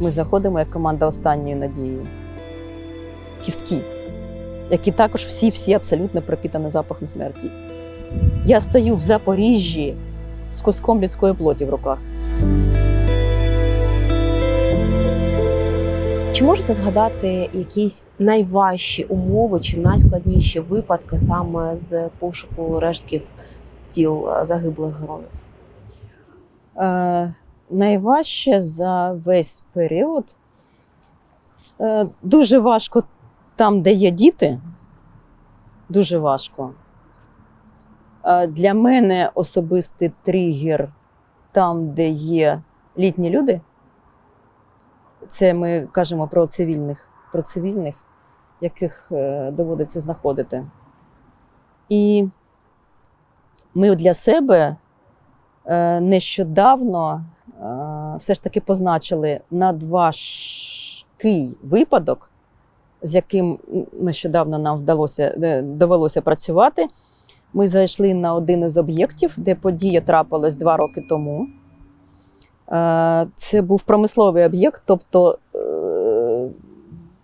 ми заходимо як команда останньої надії. Кістки, які також всі-всі абсолютно пропітані запахом смерті. Я стою в Запоріжжі з куском людської плоті в руках. Чи можете згадати якісь найважчі умови чи найскладніші випадки саме з пошуку рештків тіл загиблих героїв? Е, найважче за весь період. Е, дуже важко там, де є діти. Дуже важко. Е, для мене особистий тригер там, де є літні люди. Це ми кажемо про цивільних, про цивільних, яких е, доводиться знаходити. І ми для себе нещодавно все ж таки позначили надважкий випадок, з яким нещодавно нам вдалося, е, довелося працювати. Ми зайшли на один із об'єктів, де подія трапилась два роки тому. Е, Це був промисловий об'єкт, тобто е,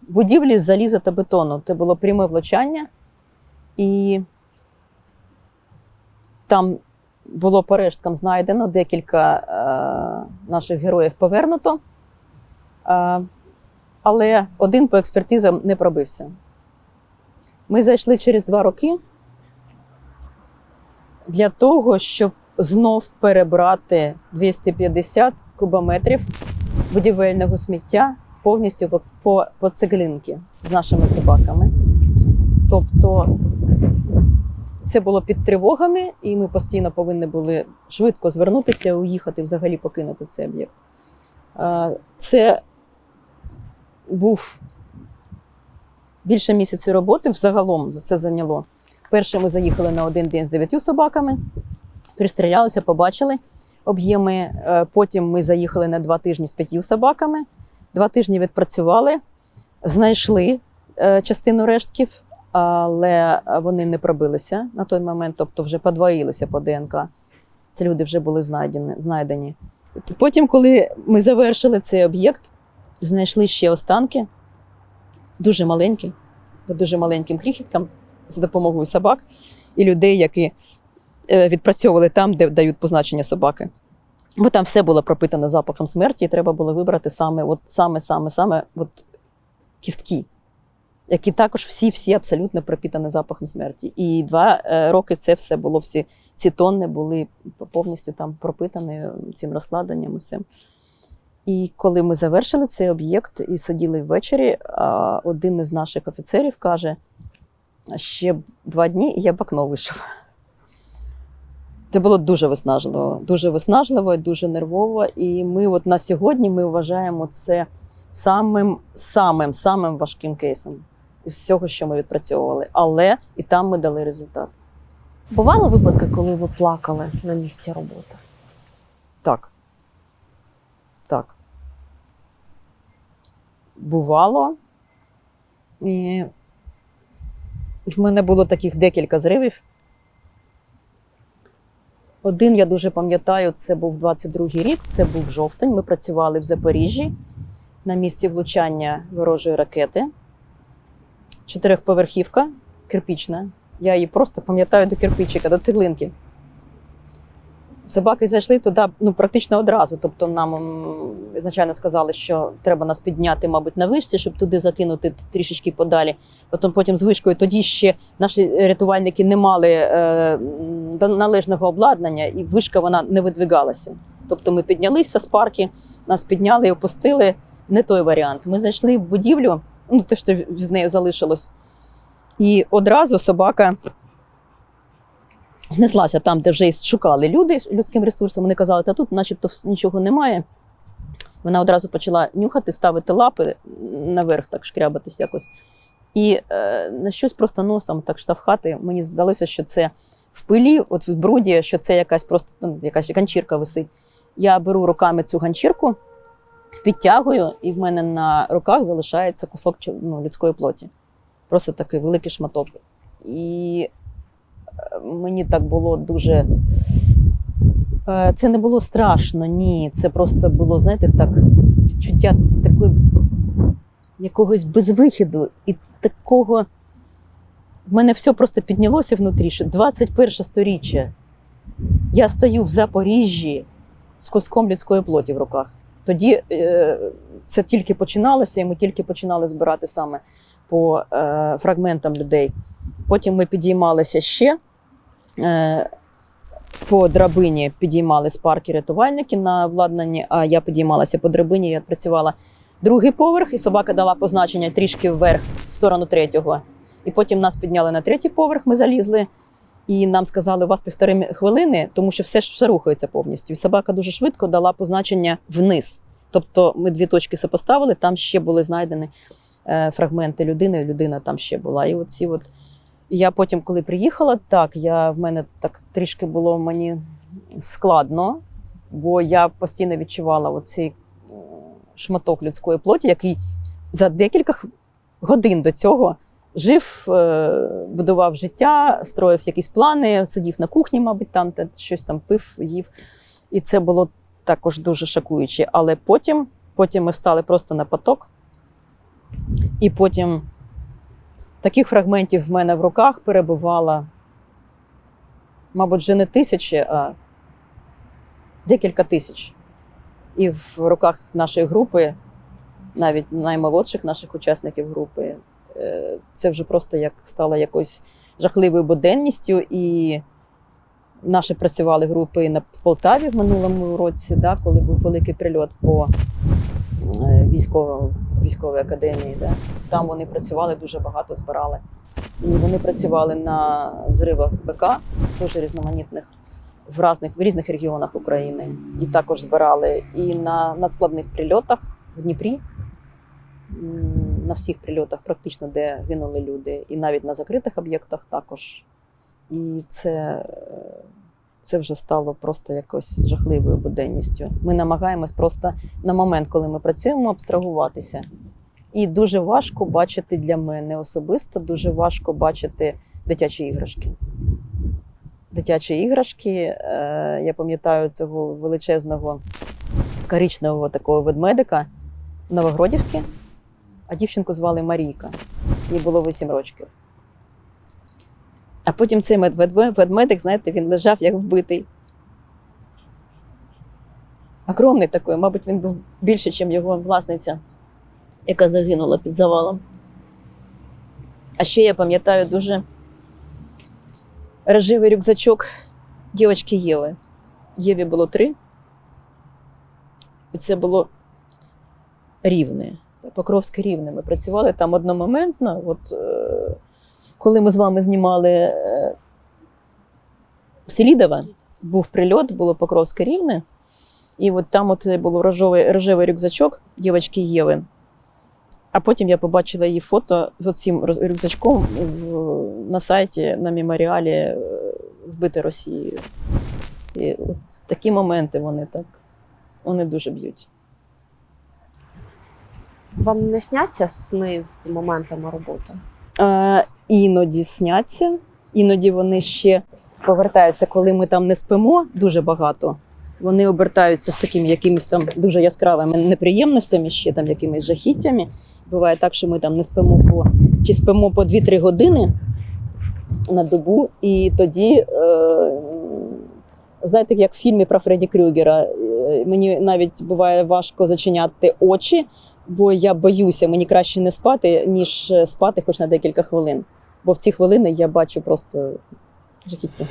будівлі з заліза та бетону. Це було пряме влучання, і там було по решткам знайдено декілька е, наших героїв повернуто, е, але один по експертизам не пробився. Ми зайшли через два роки для того, щоб знов перебрати 250 кубометрів будівельного сміття повністю по, по, по цеглинки з нашими собаками. Тобто це було під тривогами, і ми постійно повинні були швидко звернутися, уїхати, взагалі покинути цей об'єкт. Це був більше місяця роботи. Взагалом за це зайняло. Перше ми заїхали на один день з дев'ятью собаками, пристрілялися, побачили об'єми. Е, Потім ми заїхали на два тижні з п'ятью собаками. Два тижні відпрацювали, знайшли е, частину рештків, але вони не пробилися на той момент, тобто вже подвоїлися по ДНК. Ці люди вже були знайдені. знайдені. Потім, коли ми завершили цей об'єкт, знайшли ще останки, дуже маленькі, по дуже маленьким крихіткам за допомогою собак і людей, які е, відпрацьовували там, де дають позначення собаки. Бо там все було пропитано запахом смерті, і треба було вибрати саме, от, саме, саме, саме от, кістки, які також всі-всі абсолютно пропитані запахом смерті. І два е, роки це все було, всі ці тонни були повністю там пропитані цим розкладенням і всім. І коли ми завершили цей об'єкт і сиділи ввечері, один із наших офіцерів каже: ще два дні, і я б окно вийшов. Це було дуже виснажливо, дуже виснажливо, і дуже нервово. І ми, от на сьогодні, ми вважаємо це самим самим самим важким кейсом із всього, що ми відпрацьовували. Але і там ми дали результат. Бували випадки, коли ви плакали на місці роботи? Так. Так. Бувало. І в мене було таких декілька зривів. Один я дуже пам'ятаю, це був 22-й рік, це був жовтень. Ми працювали в Запоріжжі на місці влучання ворожої ракети. Чотирьохповерхівка, кирпічна. Я її просто пам'ятаю до кирпичика, до цеглинки. Собаки зайшли туди ну, практично одразу. Тобто нам ізначально сказали, що треба нас підняти, мабуть, на вишці, щоб туди закинути трішечки подалі. Потім, потім з вишкою тоді ще наші рятувальники не мали е, належного обладнання, і вишка вона не видвигалася. Тобто ми піднялися з парки, нас підняли і опустили. Не той варіант. Ми зайшли в будівлю, ну те, що з нею залишилось. І одразу собака знеслася там, де вже шукали люди людським ресурсом. Вони казали, та тут начебто нічого немає. Вона одразу почала нюхати, ставити лапи наверх, так шкрябатись якось. І е, на щось просто носом так штовхати. Мені здалося, що це в пилі, от в бруді, що це якась просто ну, якась ганчірка висить. Я беру руками цю ганчірку, підтягую, і в мене на руках залишається кусок ну, людської плоті. Просто такий великий шматок. І е, мені так було дуже. Е, Це не було страшно, ні. Це просто було, знаєте, так відчуття такої якогось безвихіду і такого. В мене все просто піднялося внутрі, що 21 сторіччя. Я стою в Запоріжжі з куском людської плоті в руках. Тоді е, це тільки починалося, і ми тільки починали збирати саме по е, фрагментам людей. Потім ми підіймалися ще. Е, по драбині підіймали парки рятувальники на обладнанні, а я підіймалася по драбині, я працювала другий поверх, і собака дала позначення трішки вверх в сторону третього. І потім нас підняли на третій поверх, ми залізли. І нам сказали, у вас півтори хвилини, тому що все ж все рухається повністю. І собака дуже швидко дала позначення вниз. Тобто ми дві точки сопоставили, там ще були знайдені е, фрагменти людини, людина там ще була. І оці от. Я потім, коли приїхала, так, я, в мене так трішки було мені складно, бо я постійно відчувала оцей шматок людської плоті, який за декілька годин до цього жив, е, будував життя, строїв якісь плани, сидів на кухні, мабуть, там та щось там пив, їв. І це було також дуже шокуюче. Але потім, потім ми встали просто на поток, і потім таких фрагментів в мене в руках перебувало, мабуть, вже не тисячі, а декілька тисяч. І в руках нашої групи, навіть наймолодших наших учасників групи, це вже просто як стало якоюсь жахливою буденністю. І наші працювали групи в Полтаві в минулому році, да, коли був великий прильот по е, військово, військовій академії. Да. Там вони працювали, дуже багато збирали. І вони працювали на взривах БК, дуже різноманітних в різних, в різних регіонах України. І також збирали і на надскладних прильотах в Дніпрі, на всіх прильотах, практично, де гинули люди, і навіть на закритих об'єктах також. І це, е, це вже стало просто якось жахливою буденністю. Ми намагаємось просто на момент, коли ми працюємо, абстрагуватися. І дуже важко бачити для мене особисто, дуже важко бачити дитячі іграшки. Дитячі іграшки. е, Я пам'ятаю цього величезного коричневого такого ведмедика Новогродівки, а дівчинку звали Марійка. Їй було 8 років. А потім цей мед- ведмедик, знаєте, він лежав як вбитий. Огромний такий, мабуть, він був більше, ніж його власниця, яка загинула під завалом. А ще я пам'ятаю дуже рожевий рюкзачок дівчинки Єви. Єві було три. І це було рівне, Покровське рівне. Ми працювали там одномоментно. От, е, коли ми з вами знімали е, Селідове, був прильот, було Покровське рівне. І от там от був рожевий, рожевий рюкзачок дівчинки Єви. А потім я побачила її фото з цим рюкзачком в, на сайті на меморіалі е, вбити Росією. І от такі моменти вони так вони дуже б'ють. Вам не сняться сни з моментами роботи? Е, іноді сняться, іноді вони ще повертаються, коли ми там не спимо дуже багато. Вони обертаються з такими якимись там дуже яскравими неприємностями, ще там якимись жахіттями. Буває так, що ми там не спимо по чи спимо по 2-3 години на добу, і тоді, е, знаєте, як в фільмі про Фредді Крюгера, мені навіть буває важко зачиняти очі, бо я боюся, мені краще не спати, ніж спати хоч на декілька хвилин. Бо в ці хвилини я бачу просто жахіття.